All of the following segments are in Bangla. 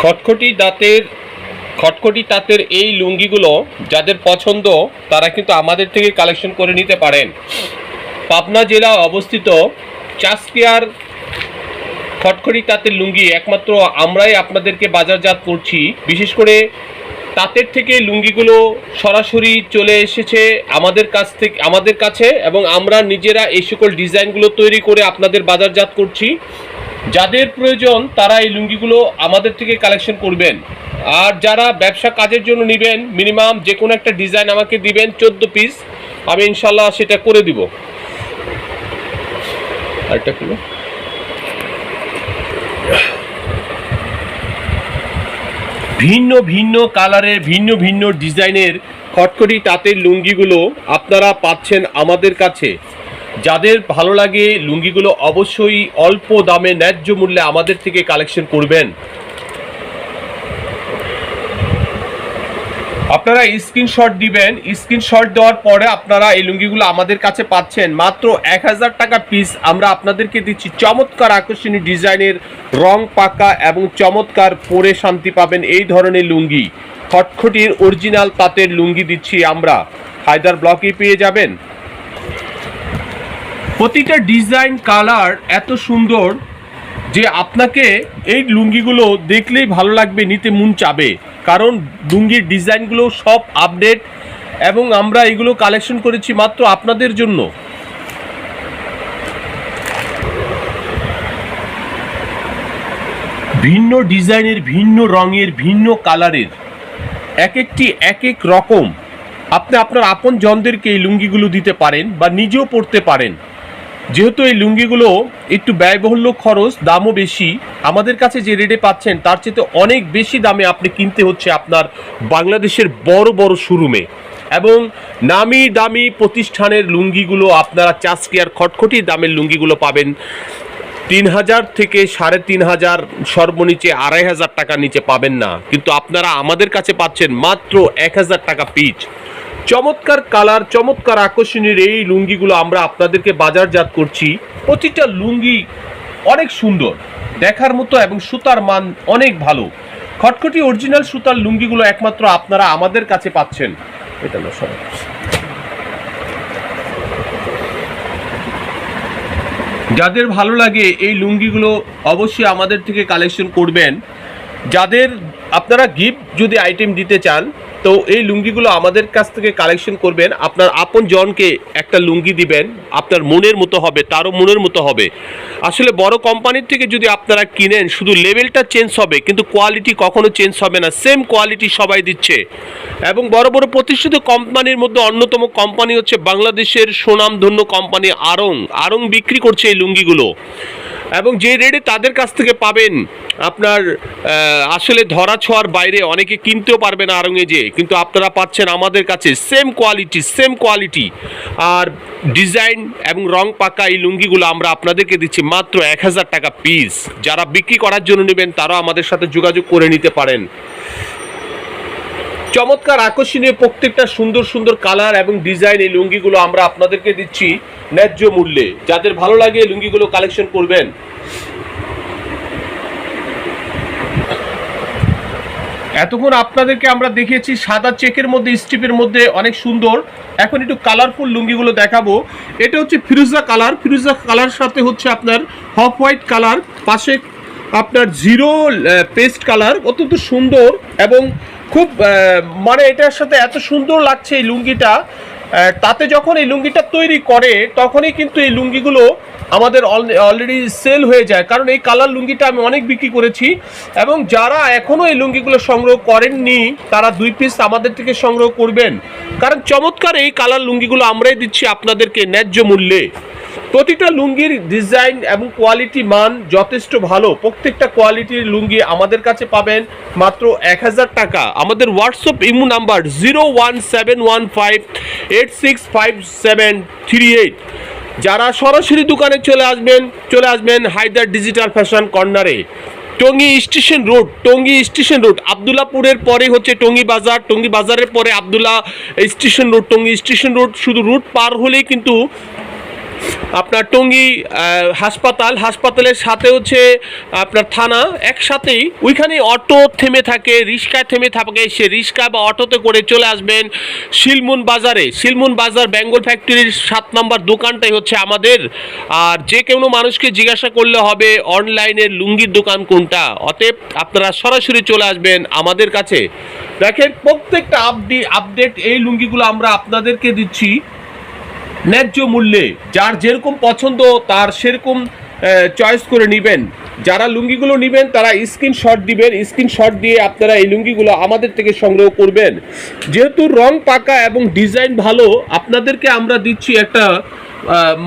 খটখটি দাঁতের, খটখটি তাঁতের এই লুঙ্গিগুলো যাদের পছন্দ, তারা কিন্তু আমাদের থেকে কালেকশন করে নিতে পারেন। পাবনা জেলা অবস্থিত চাষকিয়ার খটখটি তাঁতের লুঙ্গি, একমাত্র আমরাই আপনাদেরকে বাজারজাত করছি। বিশেষ করে তাঁতের থেকে লুঙ্গিগুলো সরাসরি চলে এসেছে আমাদের কাছ থেকে, আমাদের কাছে এবং আমরা নিজেরা এই সকল ডিজাইনগুলো তৈরি করে আপনাদের বাজারজাত করছি। যাদের প্রয়োজন তারা এই লুঙ্গিগুলো আমাদের থেকে কালেকশন করবেন। আর যারা ব্যবসা কাজের জন্য নেবেন মিনিমাম যে কোনো একটা ডিজাইন আমাকে দিবেন, চোদ্দ পিস আমি ইনশাল্লাহ সেটা করে দিব। আরেকটা খুলো। ভিন্ন ভিন্ন কালারের, ভিন্ন ভিন্ন ডিজাইনের খটখটি তাঁতের লুঙ্গিগুলো আপনারা পাচ্ছেন আমাদের কাছে। যাদের ভালো লাগে লুঙ্গিগুলো অবশ্যই অল্প দামে ন্যায্য মূল্যে আমাদের থেকে কালেকশন করবেন। আপনারা স্ক্রিনশট দিবেন। স্ক্রিনশট দেওয়ার পরে আপনারা এই লুঙ্গিগুলো আমাদের কাছে পাচ্ছেন। মাত্র এক হাজার টাকা পিস আমরা আপনাদেরকে দিচ্ছি। চমৎকার আকর্ষণীয় ডিজাইনের, রং পাকা এবং চমৎকার পরে শান্তি পাবেন এই ধরনের লুঙ্গি। খটখটির অরিজিনাল তাঁতের লুঙ্গি দিচ্ছি আমরা। হায়দার ব্লকে পেয়ে যাবেন। প্রতিটা ডিজাইন কালার এত সুন্দর যে আপনাকে এই লুঙ্গিগুলো দেখলেই ভালো লাগবে, নিতে মন চাবে। কারণ লুঙ্গির ডিজাইনগুলো সব আপডেট এবং আমরা এগুলো কালেকশন করেছি মাত্র আপনাদের জন্য। ভিন্ন ডিজাইনের, ভিন্ন রঙের, ভিন্ন কালারের এক একটি, এক এক রকম। আপনি আপনার আপন জনদেরকে এই লুঙ্গিগুলো দিতে পারেন বা নিজেও পড়তে পারেন। যেহেতু এই লুঙ্গিগুলো একটু ব্যয়বহুল্য খরচ, দামও বেশি, আমাদের কাছে যে রেটে পাচ্ছেন, তার চেয়ে অনেক বেশি দামে আপনি কিনতে হচ্ছে আপনার বাংলাদেশের বড় বড় শোরুমে। এবং নামি দামি প্রতিষ্ঠানের লুঙ্গিগুলো আপনারা চাষকিয়ার খটখটি দামের লুঙ্গিগুলো পাবেন? তিন হাজার থেকে সাড়ে তিন হাজার সর্বনিচে আড়াই হাজার টাকা নিচে পাবেন না। কিন্তু আপনারা আমাদের কাছে পাচ্ছেন মাত্র এক হাজার টাকা পিচ। চমৎকার কালার, চমৎকার আকর্ষণীয় এই লুঙ্গিগুলো আমরা আপনাদেরকে বাজারজাত করছি। প্রতিটা লুঙ্গি অনেক সুন্দর, দেখার মতো এবং সুতার মান অনেক ভালো। খটখটি অরিজিনাল সুতার লুঙ্গিগুলো একমাত্র আপনারা আমাদের কাছে পাচ্ছেন। এটা না সবাই যাদের ভালো লাগে এই লুঙ্গিগুলো অবশ্যই আমাদের থেকে কালেকশন করবেন। যাদের আপনারা গিফট যদি আইটেম দিতে চান, তো এই লুঙ্গিগুলো আমাদের কাছ থেকে কালেকশন করবেন। আপনার আপন জনকে একটা লুঙ্গি দিবেন, আপনার মনের মতো হবে, তারও মনের মতো হবে। আসলে বড় কোম্পানির থেকে যদি আপনারা কিনেন, শুধু লেভেলটা চেঞ্জ হবে, কিন্তু কোয়ালিটি কখনো চেঞ্জ হবে না সেম কোয়ালিটি সবাই দিচ্ছে। এবং বড় বড় প্রতিষ্ঠিত কোম্পানির মধ্যে অন্যতম কোম্পানি হচ্ছে বাংলাদেশের সুনামধন্য কোম্পানি আরং আরং বিক্রি করছে এই লুঙ্গিগুলো। এবং যে রেটে তাদের কাছ থেকে পাবেন আপনার আসলে ধরা ছোঁয়ার বাইরে অনেকে কিনতেও পারবে না আরঙে যে কিন্তু আপনারা পাচ্ছেন আমাদের কাছে সেম কোয়ালিটি সেম কোয়ালিটি আর ডিজাইন এবং রং পাকা এই লুঙ্গিগুলো আমরা আপনাদেরকে দিচ্ছি মাত্র এক হাজার টাকা পিস যারা বিক্রি করার জন্য নেবেন তারাও আমাদের সাথে যোগাযোগ করে নিতে পারেন। চমৎকার আকর্ষণীয় প্রত্যেকটা সুন্দর সুন্দর কালার এবং ডিজাইন এই লুঙ্গিগুলো আমরা আপনাদেরকে দিচ্ছি ন্যায্য মূল্যে। যাদের ভালো লাগে লুঙ্গিগুলো কালেকশন করবেন। এতক্ষণ আপনাদেরকে আমরা দেখিয়েছি সাদা চেকের মধ্যে স্টিপের মধ্যে অনেক সুন্দর। এখন একটু কালারফুল লুঙ্গিগুলো দেখাবো। এটা হচ্ছে ফিরোজা কালার ফিরোজা কালার সাথে হচ্ছে আপনার হফ হোয়াইট কালার পাশে আপনার জিরো পেস্ট কালার অত্যন্ত সুন্দর এবং খুব মানে এটার সাথে এত সুন্দর লাগছে এই লুঙ্গিটা। তাতে যখন এই লুঙ্গিটা তৈরি করে, তখনই কিন্তু এই লুঙ্গিগুলো আমাদের অলরেডি সেল হয়ে যায়। কারণ এই কালার লুঙ্গিটা আমি অনেক বিক্রি করেছি এবং যারা এখনও এই লুঙ্গিগুলো সংগ্রহ করেননি, তারা দুই পিস আমাদের থেকে সংগ্রহ করবেন। কারণ চমৎকার এই কালার লুঙ্গিগুলো আমরাই দিচ্ছি আপনাদেরকে ন্যায্য মূল্যে। প্রতিটা লুঙ্গির ডিজাইন এবং কোয়ালিটি মান যথেষ্ট ভালো। প্রত্যেকটা কোয়ালিটির লুঙ্গি আমাদের কাছে পাবেন মাত্র এক হাজার টাকা। আমাদের WhatsApp imo number zero one seven one five eight six five seven three eight যারা সরাসরি দোকানে চলে আসবেন চলে আসবেন হায়দার ডিজিটাল ফ্যাশন কর্নারে Tongi station road, Tongi station road. আবদুল্লাপুরের পরে হচ্ছে টঙ্গী বাজার। টঙ্গী বাজারের পরে Abdulla station road, Tongi station road. শুধু রুট পার হলেই কিন্তু আপনার টঙ্গী হাসপাতাল, হাসপাতালের সাথে হচ্ছে আপনার থানা, একসাথেই ওইখানে অটো থেমে থাকে, রিক্সায় থেমে থাকে, সে রিক্সা বা অটোতে করে চলে আসবেন শিলমুন বাজারে। শিলমুন বাজার বেঙ্গল ফ্যাক্টরির সাত নম্বর দোকানটাই হচ্ছে আমাদের। আর যে কোনো মানুষকে জিজ্ঞাসা করলে হবে অনলাইনের লুঙ্গির দোকান কোনটা। অতএব আপনারা সরাসরি চলে আসবেন আমাদের কাছে। দেখেন, প্রত্যেকটা আপডেট আপডেট এই লুঙ্গিগুলো আমরা আপনাদেরকে দিচ্ছি। ন্যায্য মূল্যে যার যেরকম পছন্দ, তার সেরকম চয়েস করে নেবেন। যারা লুঙ্গিগুলো নেবেন, তারা স্ক্রিনশট দিবেন। স্ক্রিনশট দিয়ে আপনারা এই লুঙ্গিগুলো আমাদের থেকে সংগ্রহ করবেন। যেহেতু রং পাকা এবং ডিজাইন ভালো, আপনাদেরকে আমরা দিচ্ছি একটা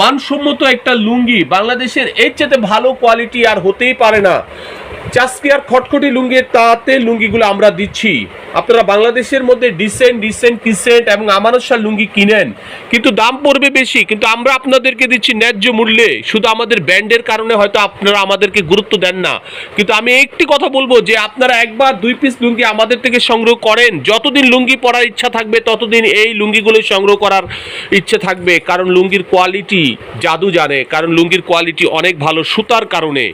মানসম্মত একটা লুঙ্গি। বাংলাদেশের এর চেয়ে ভালো কোয়ালিটি আর হতেই পারে না। চাষকি আর খটখটি লুঙ্গির তাতে লুঙ্গিগুলো আমরা দিচ্ছি। আপনারা বাংলাদেশের মধ্যে ডিসেন্ট ডিসেন্ট, কিসেন্ট এবং আমানসার লুঙ্গি কিনেন। কিন্তু দাম পড়বে বেশি, কিন্তু আমরা আপনাদেরকে দিচ্ছি ন্যায্য মূল্যে। শুধু আমাদের ব্র্যান্ডের কারণে হয়তো আপনারা আমাদেরকে গুরুত্ব দেন না। কিন্তু আমি একটি কথা বলব যে, আপনারা একবার দুই পিস লুঙ্গি আমাদের থেকে সংগ্রহ করেন। যতদিন লুঙ্গি পরার ইচ্ছা থাকবে, ততদিন এই লুঙ্গিগুলো সংগ্রহ করার ইচ্ছে থাকবে। কারণ লুঙ্গির কোয়ালিটি জাদু জানে, কারণ লুঙ্গির কোয়ালিটি অনেক ভালো সুতার কারণে।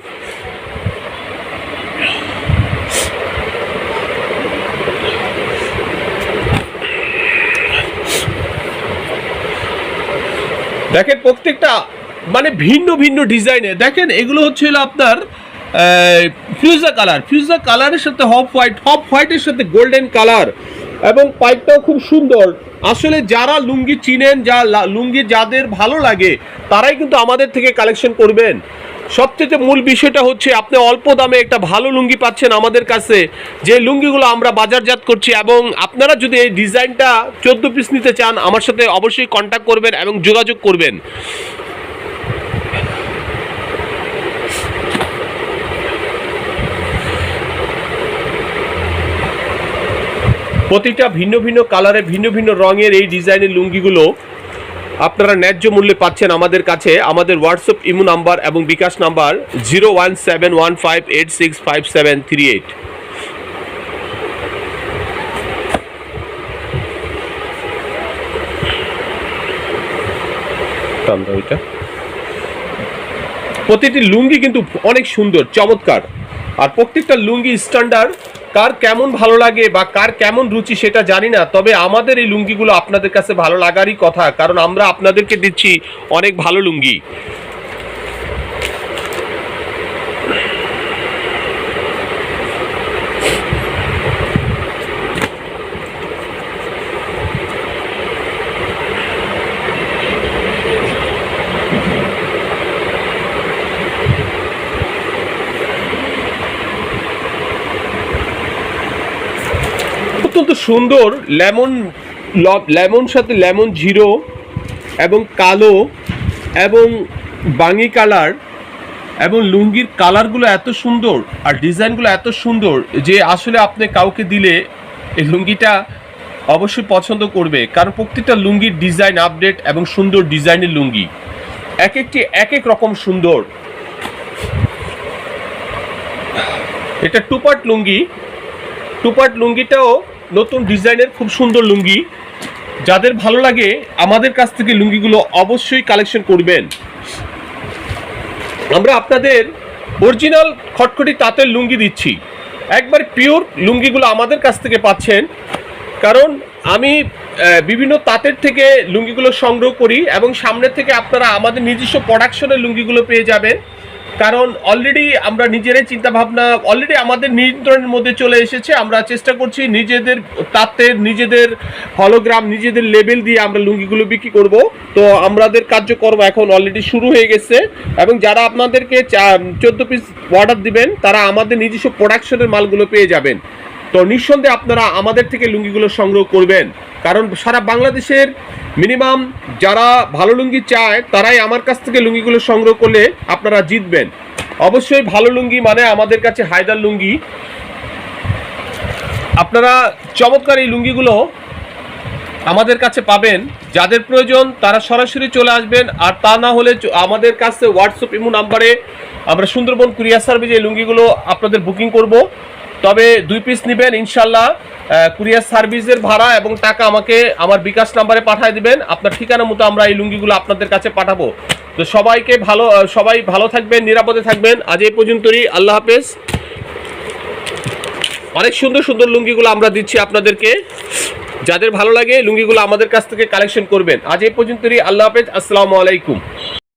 দেখেন প্রত্যেকটা মানে ভিন্ন ভিন্ন ডিজাইনে দেখেন, এগুলো হচ্ছিল আপনার ফিউজা কালার ফিউজা কালারের সাথে হফ হোয়াইট হফ হোয়াইটের সাথে গোল্ডেন কালার এবং পাইপটাও খুব সুন্দর। আসলে যারা লুঙ্গি চিনেন, যা লুঙ্গি যাদের ভালো লাগে, তারাই কিন্তু আমাদের থেকে কালেকশন করবেন। সবচেয়ে মূল বিষয়টা হচ্ছে আপনি অল্প দামে একটা ভালো লুঙ্গি পাচ্ছেন আমাদের কাছে। যে লুঙ্গিগুলো আমরা বাজারজাত করছি এবং আপনারা যদি এই ডিজাইনটা চোদ্দ পিস নিতে চান, আমার সাথে অবশ্যই কন্ট্যাক্ট করবেন এবং যোগাযোগ করবেন। প্রতিটা ভিন্ন ভিন্ন কালারে ভিন্ন ভিন্ন রঙের এই ডিজাইনের লুঙ্গিগুলো আপনারা ন্যায্য মূল্যে পাচ্ছেন আমাদের কাছে আমাদের হোয়াটসঅ্যাপ ইমো নাম্বার এবং bKash number zero one seven one five eight six five seven three eight প্রতিটি লুঙ্গি কিন্তু অনেক সুন্দর চমৎকার। আর প্রত্যেকটা লুঙ্গি স্ট্যান্ডার্ড কার কেমন ভালো লাগে বা কার কেমন রুচি সেটা জানি না, তবে আমাদের এই লুঙ্গিগুলো আপনাদের কাছে ভালো লাগারই কথা, কারণ আমরা আপনাদেরকে দিচ্ছি অনেক ভালো লুঙ্গি। অত্যন্ত সুন্দর লেমন লেমন সাথে লেমন জিরো এবং কালো এবং বাঙি কালার এবং লুঙ্গির কালারগুলো এত সুন্দর আর ডিজাইনগুলো এত সুন্দর যে আসলে আপনি কাউকে দিলে এই লুঙ্গিটা অবশ্যই পছন্দ করবে। কারণ প্রত্যেকটা লুঙ্গির ডিজাইন আপডেট এবং সুন্দর ডিজাইনের লুঙ্গি। এক একটি, এক এক রকম সুন্দর। এটা two part lungi. Two part লুঙ্গিটাও নতুন ডিজাইনের খুব সুন্দর লুঙ্গি। যাদের ভালো লাগে, আমাদের কাছ থেকে লুঙ্গিগুলো অবশ্যই কালেকশন করবেন। আমরা আপনাদের অরিজিনাল খটখটি তাঁতের লুঙ্গি দিচ্ছি। একবার পিওর লুঙ্গিগুলো আমাদের কাছ থেকে পাচ্ছেন। কারণ আমি বিভিন্ন তাঁতের থেকে লুঙ্গিগুলো সংগ্রহ করি এবং সামনে থেকে আপনারা আমাদের নিজস্ব প্রোডাকশনের লুঙ্গিগুলো পেয়ে যাবেন। কারণ অলরেডি আমরা নিজেরাই চিন্তা ভাবনা অলরেডি আমাদের নিয়ন্ত্রণের মধ্যে চলে এসেছে। আমরা চেষ্টা করছি নিজেদের তাঁতের, নিজেদের হলোগ্রাম নিজেদের লেবেল দিয়ে আমরা লুঙ্গিগুলো বিক্রি করব। তো আমাদের কার্যক্রম এখন অলরেডি শুরু হয়ে গেছে এবং যারা আপনাদেরকে চোদ্দ পিস অর্ডার দিবেন, তারা আমাদের নিজস্ব প্রোডাকশনের মালগুলো পেয়ে যাবেন। তো নিঃসন্দেহে আপনারা আমাদের থেকে লুঙ্গিগুলো সংগ্রহ করবেন। কারণ সারা বাংলাদেশের মিনিমাম যারা ভালো লুঙ্গি চায়, তারাই আমার কাছ থেকে লুঙ্গিগুলো সংগ্রহ করলে আপনারা জিতবেন। অবশ্যই ভালো লুঙ্গি মানে আমাদের কাছে হায়দার লুঙ্গি। আপনারা চমৎকার এই লুঙ্গিগুলো আমাদের কাছে পাবেন। যাদের প্রয়োজন তারা সরাসরি চলে আসবেন, আর তা না হলে আমাদের কাছে হোয়াটসঅ্যাপ ইমো নাম্বারে আমরা সুন্দরবন কুরিয়ার সার্ভিস এই লুঙ্গিগুলো আপনাদের বুকিং করব। তবে দুই পিস নেবেন ইনশাল্লাহ কুরিয়ার সার্ভিসের ভাড়া এবং টাকা আমাকে আমার বিকাশ নাম্বারে পাঠিয়ে দিবেন। আপনার ঠিকানা মতো আমরা এই লুঙ্গিগুলো আপনাদের কাছে পাঠাবো। তো সবাইকে ভালো সবাই ভালো থাকবেন, নিরাপদে থাকবেন। আজ এই পর্যন্তই। আল্লাহ হাফেজ। অনেক সুন্দর সুন্দর লুঙ্গিগুলো আমরা দিচ্ছি আপনাদেরকে। যাদের ভালো লাগে, লুঙ্গিগুলো আমাদের কাছ থেকে কালেকশন করবেন। আজ এই পর্যন্তই। আল্লাহ হাফেজ। আসসালামু আলাইকুম।